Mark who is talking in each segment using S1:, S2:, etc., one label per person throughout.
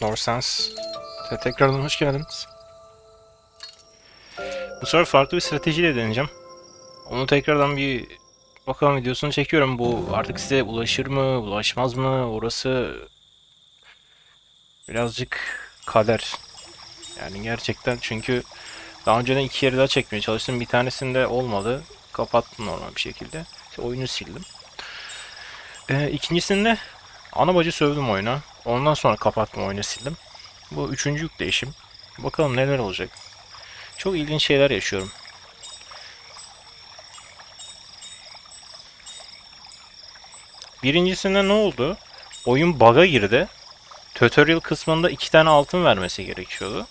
S1: Norsens. Tekrardan hoş geldiniz. Bu sefer farklı bir stratejiyle deneyeceğim. Onu tekrardan bir bakalım videosunu çekiyorum. Bu artık size ulaşır mı, ulaşmaz mı? Orası birazcık kader. Yani gerçekten çünkü daha önceden iki yeri daha çekmeye çalıştım. Bir tanesinde olmadı. Kapattım normal bir şekilde. İşte oyunu sildim. Ee, ikincisinde ana bacı sövdüm oyuna. Ondan sonra kapattım oyunu sildim. Bu üçüncü yükleyişim. Bakalım neler olacak. Çok ilginç şeyler yaşıyorum. Birincisinde ne oldu? Oyun bug'a girdi. Tutorial kısmında iki tane altın vermesi gerekiyordu.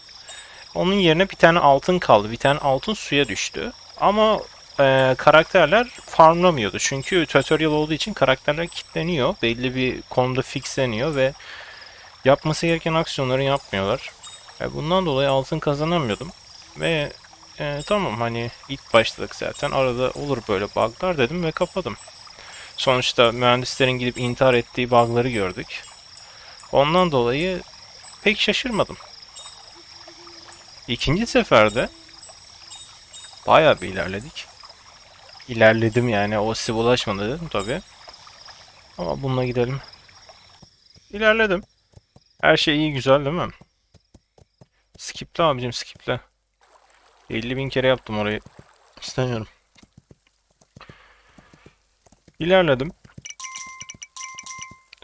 S1: Onun yerine bir tane altın kaldı. Bir tane altın suya düştü. Ama e, karakterler farmlamıyordu. Çünkü tutorial olduğu için karakterler kilitleniyor. Belli bir konumda fixleniyor ve yapması gereken aksiyonları yapmıyorlar. E, bundan dolayı altın kazanamıyordum. Ve e, tamam hani ilk başladık zaten arada olur böyle bug'lar dedim ve kapadım. Sonuçta mühendislerin gidip intihar ettiği bug'ları gördük. Ondan dolayı pek şaşırmadım. İkinci seferde bayağı bir ilerledik. İlerledim yani o size ulaşmadı dedim tabi. Ama bununla gidelim. İlerledim. Her şey iyi güzel değil mi? Skiple abicim skiple. 50 bin kere yaptım orayı. İstemiyorum. İlerledim.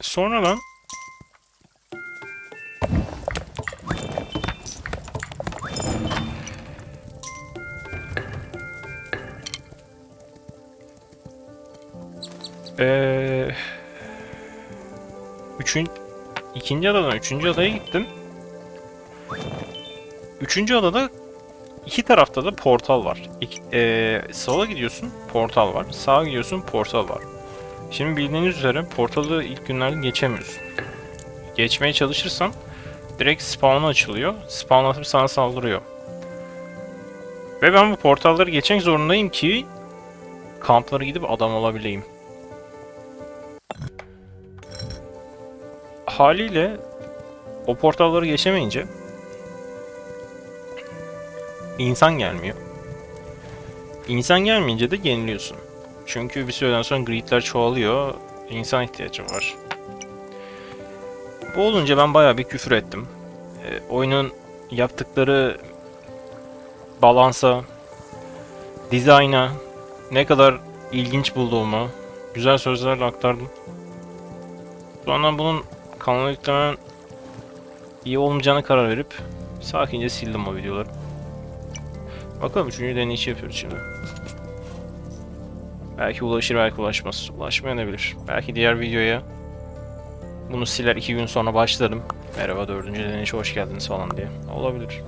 S1: Sonradan Eee ikinci adadan üçüncü adaya gittim. Üçüncü adada iki tarafta da portal var. İki, eee, sola gidiyorsun portal var. Sağa gidiyorsun portal var. Şimdi bildiğiniz üzere portalı ilk günlerde geçemiyorsun. Geçmeye çalışırsan direkt spawn açılıyor. Spawn atıp sana saldırıyor. Ve ben bu portalları geçmek zorundayım ki kamplara gidip adam olabileyim. Haliyle o portalları geçemeyince insan gelmiyor. İnsan gelmeyince de yeniliyorsun. Çünkü bir süreden sonra gridler çoğalıyor. İnsan ihtiyacı var. Bu olunca ben bayağı bir küfür ettim. E, oyunun yaptıkları balansa, dizayna ne kadar ilginç bulduğumu güzel sözlerle aktardım. Sonra bunun kanala yüklemen iyi olmayacağına karar verip sakince sildim o videoları. Bakalım üçüncü deneyişi yapıyoruz şimdi. Belki ulaşır belki ulaşmaz. Ulaşmayabilir. Belki diğer videoya bunu siler iki gün sonra başlarım. Merhaba dördüncü deneyişe hoş geldiniz falan diye. Olabilir.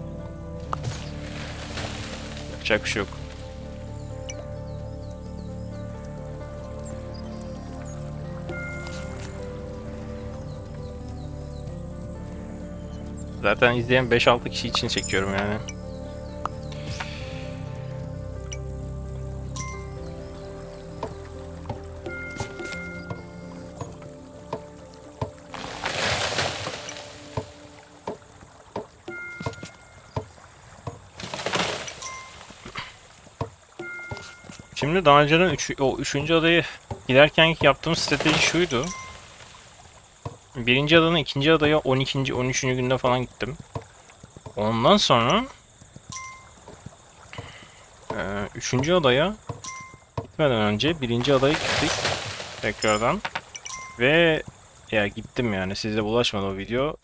S1: Yapacak bir şey yok. Zaten izleyen 5-6 kişi için çekiyorum yani. Şimdi daha önceden üç, o üçüncü adayı giderken yaptığım strateji şuydu. Birinci adanın ikinci adaya 12. 13. günde falan gittim. Ondan sonra eee, üçüncü adaya gitmeden önce birinci adaya gittik tekrardan ve ya gittim yani size ulaşmadı o video.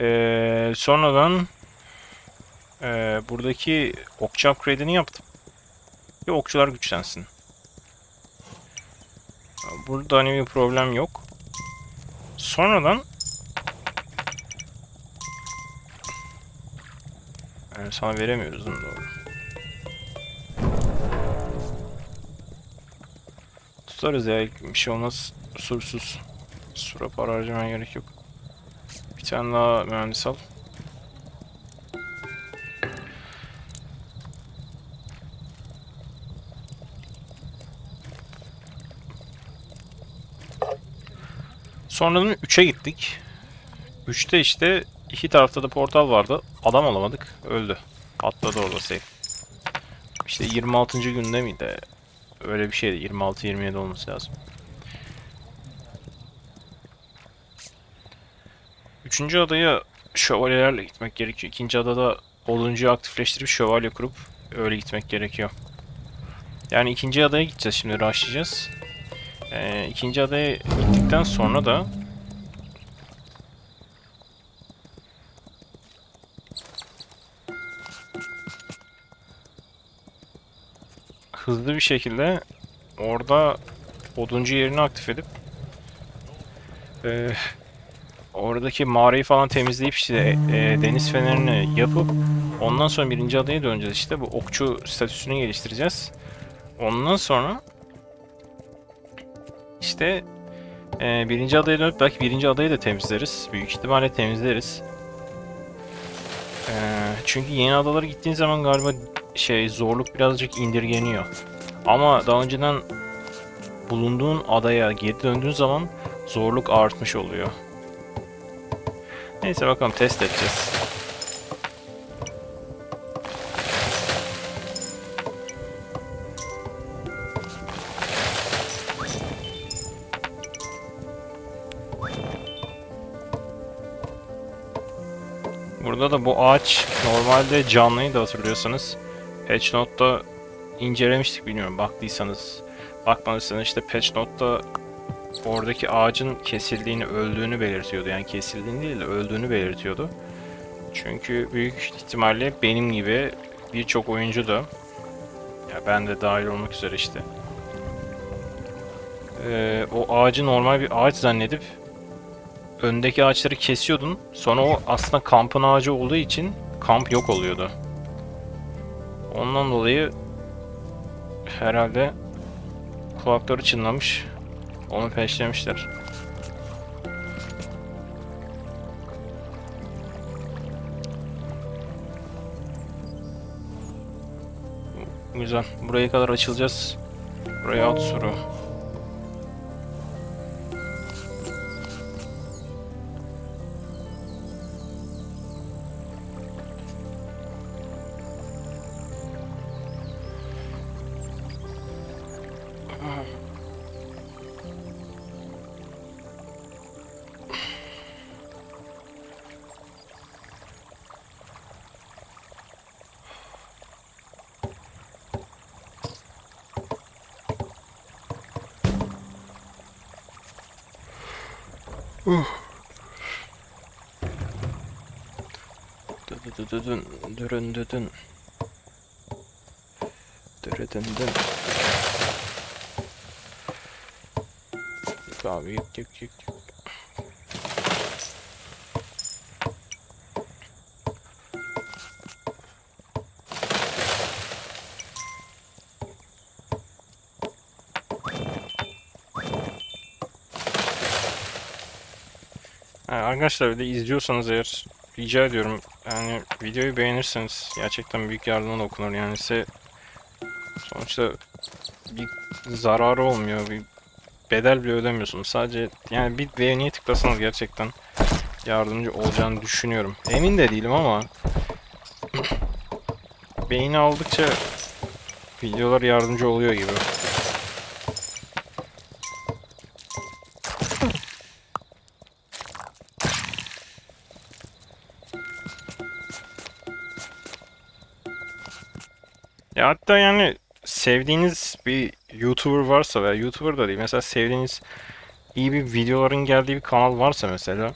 S1: Eee, sonradan eee, buradaki okçu upgrade'ini yaptım. Ve okçular güçlensin. Burada hani bir problem yok. Sonradan yani sana veremiyoruz değil doğru? Tutarız ya bir şey olmaz sursuz. Sura para harcamaya gerek yok. Bir tane daha mühendis al. Sonradan 3'e gittik. 3'te işte iki tarafta da portal vardı. Adam alamadık. Öldü. Atladı orada safe. İşte 26. günde miydi? Öyle bir şeydi. 26-27 olması lazım. Üçüncü adaya şövalyelerle gitmek gerekiyor. İkinci adada oduncuyu aktifleştirip şövalye kurup öyle gitmek gerekiyor. Yani ikinci adaya gideceğiz şimdi rushlayacağız. Ee, ikinci adaya gittikten sonra da hızlı bir şekilde orada oduncu yerini aktif edip eee, oradaki mağarayı falan temizleyip işte eee, deniz fenerini yapıp ondan sonra birinci adaya döneceğiz işte bu okçu statüsünü geliştireceğiz. Ondan sonra işte eee, birinci adaya dönüp belki birinci adayı da temizleriz. Büyük ihtimalle temizleriz. Eee, çünkü yeni adalara gittiğin zaman galiba şey zorluk birazcık indirgeniyor. Ama daha önceden bulunduğun adaya geri döndüğün zaman zorluk artmış oluyor. Neyse bakalım test edeceğiz. Burada da bu ağaç normalde canlıydı hatırlıyorsanız. Patch Note'da incelemiştik bilmiyorum baktıysanız. Bakmadıysanız işte Patch Note'da oradaki ağacın kesildiğini, öldüğünü belirtiyordu. Yani kesildiğini değil de öldüğünü belirtiyordu. Çünkü büyük ihtimalle benim gibi birçok oyuncu da ya ben de dahil olmak üzere işte eee, o ağacı normal bir ağaç zannedip öndeki ağaçları kesiyordun. Sonra o aslında kampın ağacı olduğu için kamp yok oluyordu. Ondan dolayı herhalde kulakları çınlamış. Onu peşlemişler. Güzel. Buraya kadar açılacağız. Buraya at suru. Dıdıdıdıdın, düründüdün. Dürüdündün. Abi yık yık yık. yık. Arkadaşlar bir de izliyorsanız eğer rica ediyorum yani videoyu beğenirseniz gerçekten büyük yardıma dokunur yani size sonuçta bir zararı olmuyor bir bedel bile ödemiyorsunuz. Sadece yani bir beğeniye tıklasanız gerçekten yardımcı olacağını düşünüyorum. Emin de değilim ama beğeni aldıkça videolar yardımcı oluyor gibi Hatta yani sevdiğiniz bir YouTuber varsa veya YouTuber da değil mesela sevdiğiniz iyi bir videoların geldiği bir kanal varsa mesela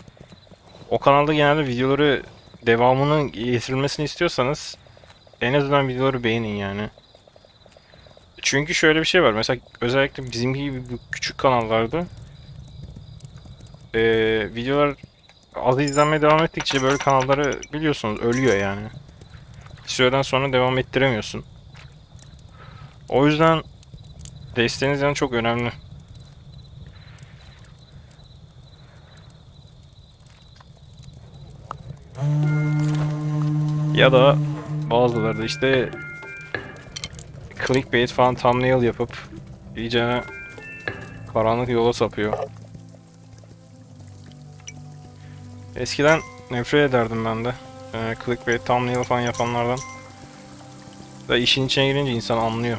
S1: o kanalda genelde videoları devamının getirilmesini istiyorsanız en azından videoları beğenin yani. Çünkü şöyle bir şey var mesela özellikle bizim gibi küçük kanallarda eee, videolar az izlenmeye devam ettikçe böyle kanalları biliyorsunuz ölüyor yani. Bir süreden sonra devam ettiremiyorsun. O yüzden desteğiniz yani çok önemli. Ya da bazıları da işte clickbait falan thumbnail yapıp iyice karanlık yola sapıyor. Eskiden nefret ederdim ben de. Ee, clickbait thumbnail falan yapanlardan. Ve işin içine girince insan anlıyor.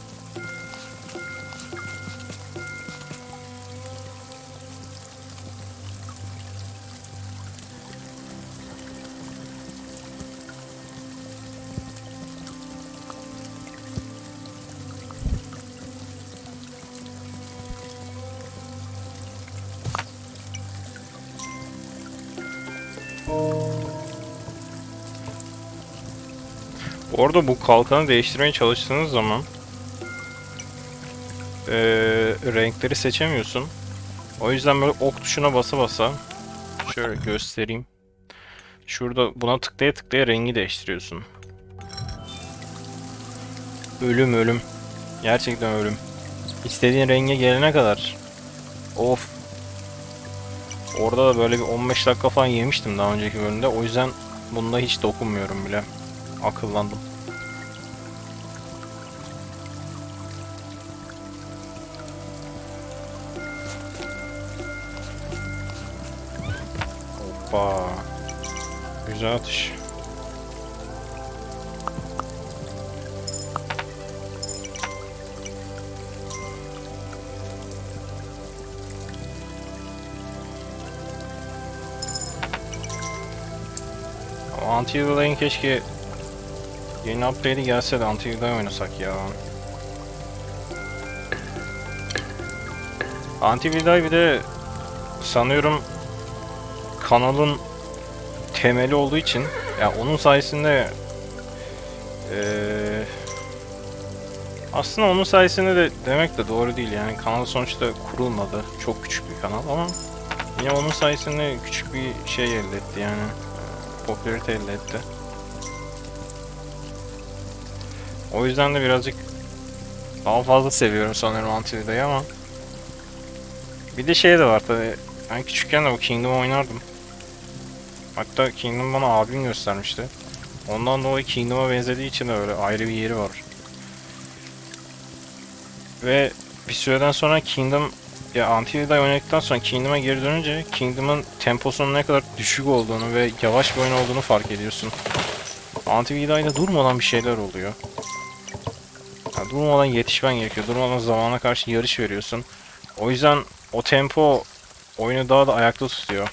S1: Bu arada bu kalkanı değiştirmeye çalıştığınız zaman eee, renkleri seçemiyorsun. O yüzden böyle ok tuşuna basa basa şöyle göstereyim. Şurada buna tıklaya tıklaya rengi değiştiriyorsun. Ölüm ölüm. Gerçekten ölüm. İstediğin renge gelene kadar. Of. Orada da böyle bir 15 dakika falan yemiştim daha önceki bölümde. O yüzden bunda hiç dokunmuyorum bile. Akıllandım. Ama Anti-Heal'ın keşke yeni update'i gelse de Anti-Heal'da oynasak ya. Anti-Heal'da bir de sanıyorum kanalın temeli olduğu için ya onun sayesinde eee aslında onun sayesinde de demek de doğru değil yani kanal sonuçta kurulmadı çok küçük bir kanal ama yine onun sayesinde küçük bir şey elde etti yani popülarite elde etti. O yüzden de birazcık daha fazla seviyorum sanırım Antivide'yi ama bir de şey de var tabi ben küçükken de bu Kingdom oynardım. Hatta Kingdom bana abim göstermişti. Ondan dolayı Kingdom'a benzediği için de öyle ayrı bir yeri var. Ve bir süreden sonra Kingdom ya Antivide'yi oynadıktan sonra Kingdom'a geri dönünce Kingdom'ın temposunun ne kadar düşük olduğunu ve yavaş bir oyun olduğunu fark ediyorsun. Antivide'de durmadan bir şeyler oluyor. Ya durmadan yetişmen gerekiyor. Durmadan zamana karşı yarış veriyorsun. O yüzden o tempo oyunu daha da ayakta tutuyor.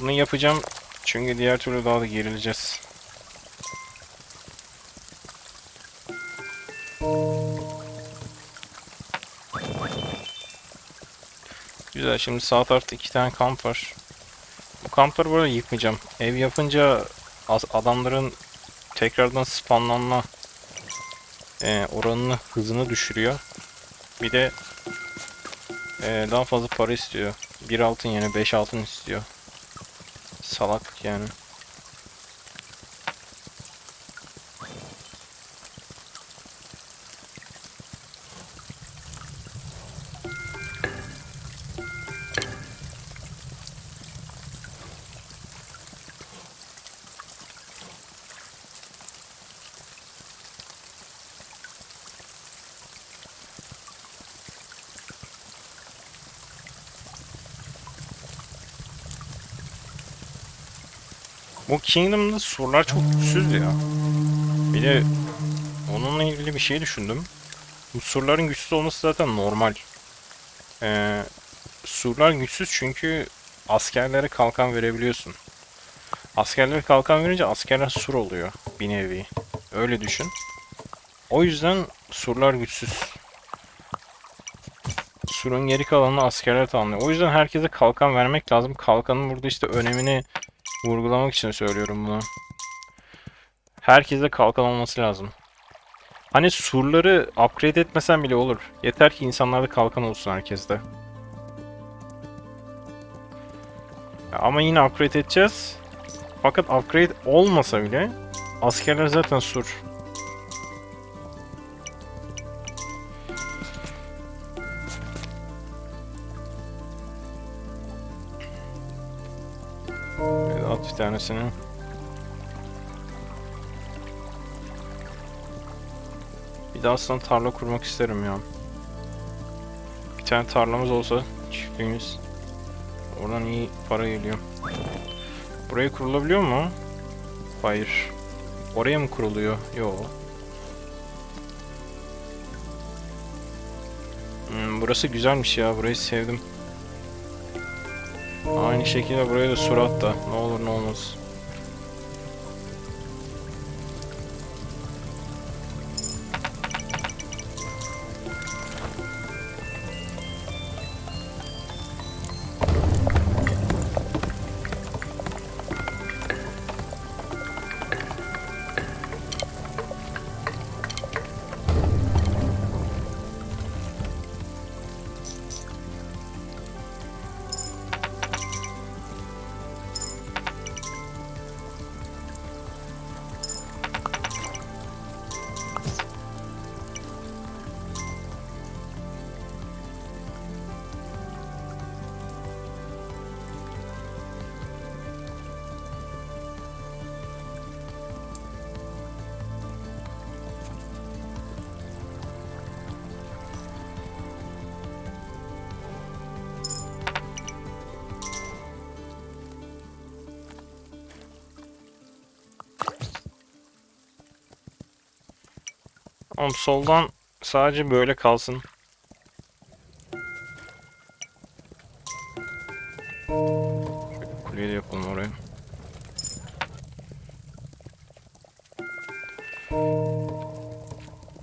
S1: Bunu yapacağım çünkü diğer türlü daha da gerileceğiz. Güzel şimdi sağ tarafta iki tane kamp var. Bu kampları böyle yıkmayacağım. Ev yapınca adamların tekrardan spawnlanma e, oranını hızını düşürüyor. Bir de e, daha fazla para istiyor. Bir altın yerine 5 altın istiyor. Salaklık yani. Bu Kingdom'da surlar çok güçsüz ya. Bir de onunla ilgili bir şey düşündüm. Bu surların güçsüz olması zaten normal. Ee, surlar güçsüz çünkü askerlere kalkan verebiliyorsun. Askerlere kalkan verince askerler sur oluyor bir nevi. Öyle düşün. O yüzden surlar güçsüz. Surun geri kalanını askerler tamamlıyor. O yüzden herkese kalkan vermek lazım. Kalkanın burada işte önemini vurgulamak için söylüyorum bunu. Herkese kalkan olması lazım. Hani surları upgrade etmesen bile olur. Yeter ki insanlarda kalkan olsun herkeste. Ama yine upgrade edeceğiz. Fakat upgrade olmasa bile askerler zaten sur. Tanesini. Bir de aslında tarla kurmak isterim ya. Bir tane tarlamız olsa Çiftliğimiz. Oradan iyi para geliyor. Buraya kurulabiliyor mu? Hayır. Oraya mı kuruluyor? Yo. Hmm, burası güzelmiş ya. Burayı sevdim. Aynı şekilde buraya da surat da. Ne olur ne olmaz. Oğlum soldan sadece böyle kalsın. Şöyle kuleyi de yapalım oraya.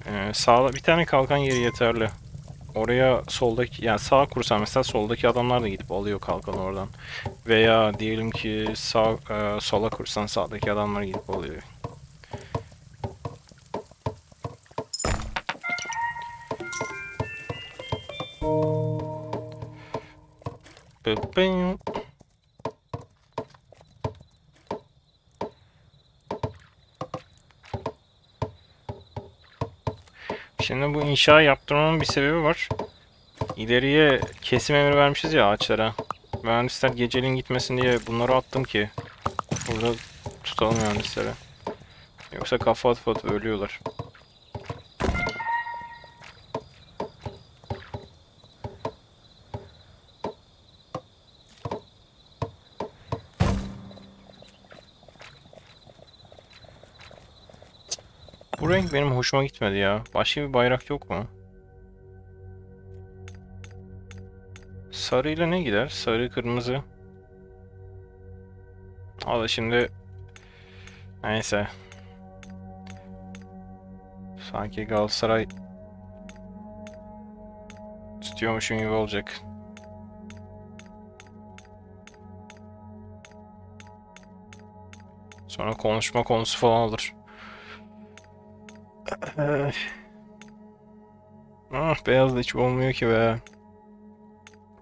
S1: Ee, sağda bir tane kalkan yeri yeterli. Oraya soldaki yani sağ kursan mesela soldaki adamlar da gidip alıyor kalkanı oradan. Veya diyelim ki sağ e, sola kursan sağdaki adamlar gidip alıyor. İnşa yaptırmamın bir sebebi var. İleriye kesim emri vermişiz ya ağaçlara. Mühendisler geceliğin gitmesin diye bunları attım ki. Burada tutalım mühendisleri. Yoksa kafa atıp atıp ölüyorlar. Renk benim hoşuma gitmedi ya. Başka bir bayrak yok mu? Sarıyla ne gider? Sarı, kırmızı. Al şimdi... Neyse. Sanki Galatasaray tutuyormuşum gibi olacak. Sonra konuşma konusu falan olur. Ay. Ah beyaz da hiç olmuyor ki be.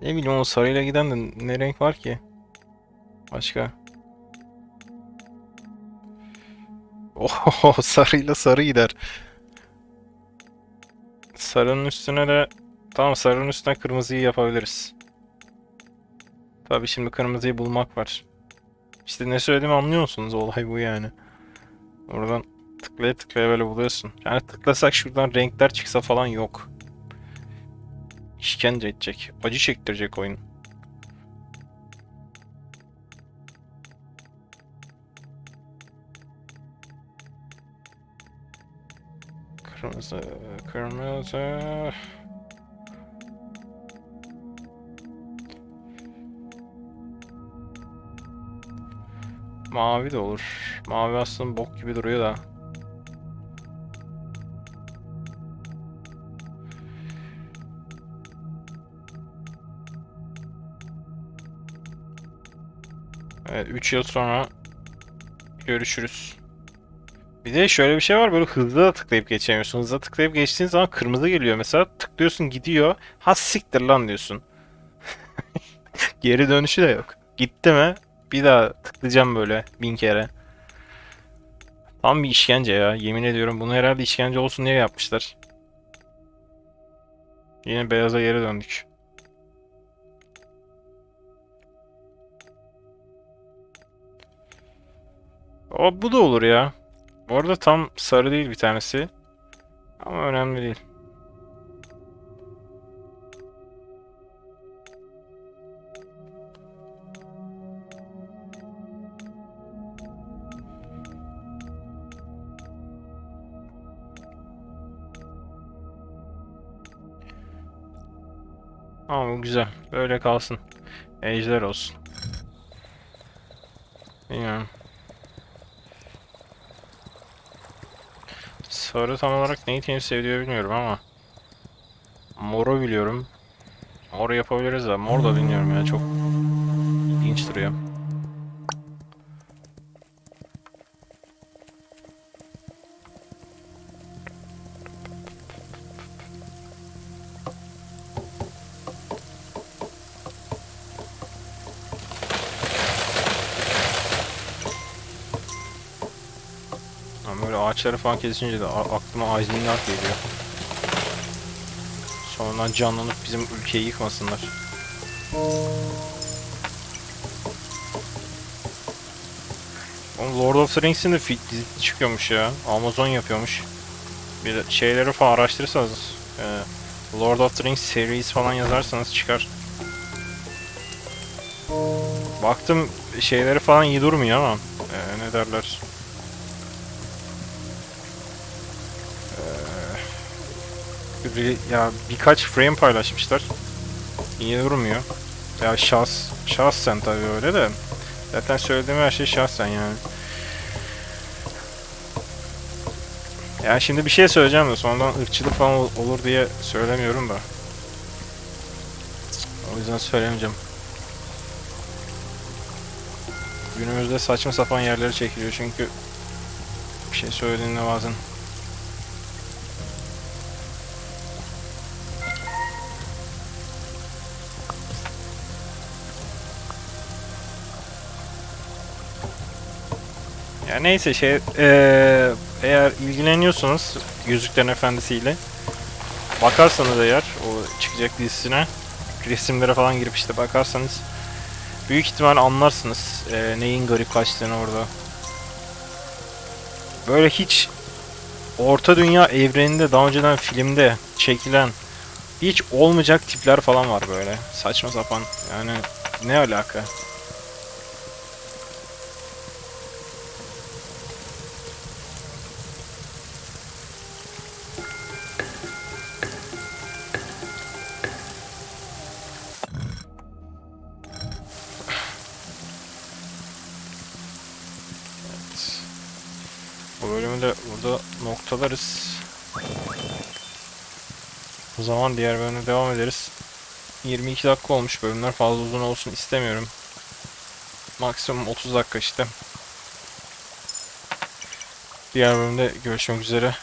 S1: Ne bileyim o sarıyla giden de ne renk var ki? Başka. Oh sarıyla sarı gider. Sarının üstüne de tamam sarının üstüne kırmızıyı yapabiliriz. Tabii şimdi kırmızıyı bulmak var. İşte ne söylediğimi anlıyor musunuz? Olay bu yani. Oradan tıklaya tıklaya böyle buluyorsun. Yani tıklasak şuradan renkler çıksa falan yok. İşkence edecek. Acı çektirecek oyun. Kırmızı, kırmızı. Mavi de olur. Mavi aslında bok gibi duruyor da. Evet 3 yıl sonra görüşürüz. Bir de şöyle bir şey var böyle hızlı da tıklayıp geçemiyorsun. Hızlı tıklayıp geçtiğin zaman kırmızı geliyor mesela. Tıklıyorsun gidiyor. Ha siktir lan diyorsun. Geri dönüşü de yok. Gitti mi bir daha tıklayacağım böyle bin kere. Tam bir işkence ya. Yemin ediyorum bunu herhalde işkence olsun diye yapmışlar. Yine beyaza geri döndük. O bu da olur ya. Bu arada tam sarı değil bir tanesi. Ama önemli değil. Ama bu güzel. Böyle kalsın. Ejder olsun. Bilmiyorum. Sarı tam olarak neyi temsil ediyor bilmiyorum ama Mor'u biliyorum. Mor yapabiliriz de mor da bilmiyorum ya çok ilginç duruyor. Ağaçları falan kesince de aklıma Aydınlar geliyor. Sonradan canlanıp bizim ülkeyi yıkmasınlar. Oğlum Lord of the Rings'in de dizisi çıkıyormuş ya. Amazon yapıyormuş. Bir şeyleri falan araştırırsanız e, Lord of the Rings series falan yazarsanız çıkar. Baktım şeyleri falan iyi durmuyor ama e, ne derler. Re- ya birkaç frame paylaşmışlar. İyi durmuyor. Ya şahs, şahsen tabii öyle de. Zaten söylediğim her şey şahsen yani. Ya şimdi bir şey söyleyeceğim de sonradan ırkçılık falan ol- olur diye söylemiyorum da. O yüzden söylemeyeceğim. Günümüzde saçma sapan yerlere çekiliyor çünkü bir şey söylediğinde bazen neyse şey eee, eğer ilgileniyorsanız Yüzüklerin Efendisi'yle bakarsanız eğer o çıkacak dizisine resimlere falan girip işte bakarsanız büyük ihtimal anlarsınız eee, neyin garip kaçtığını orada. Böyle hiç Orta Dünya evreninde daha önceden filmde çekilen hiç olmayacak tipler falan var böyle. Saçma sapan. Yani ne alaka? Noktalarız. O zaman diğer bölümde devam ederiz. 22 dakika olmuş bölümler fazla uzun olsun istemiyorum. Maksimum 30 dakika işte. Diğer bölümde görüşmek üzere.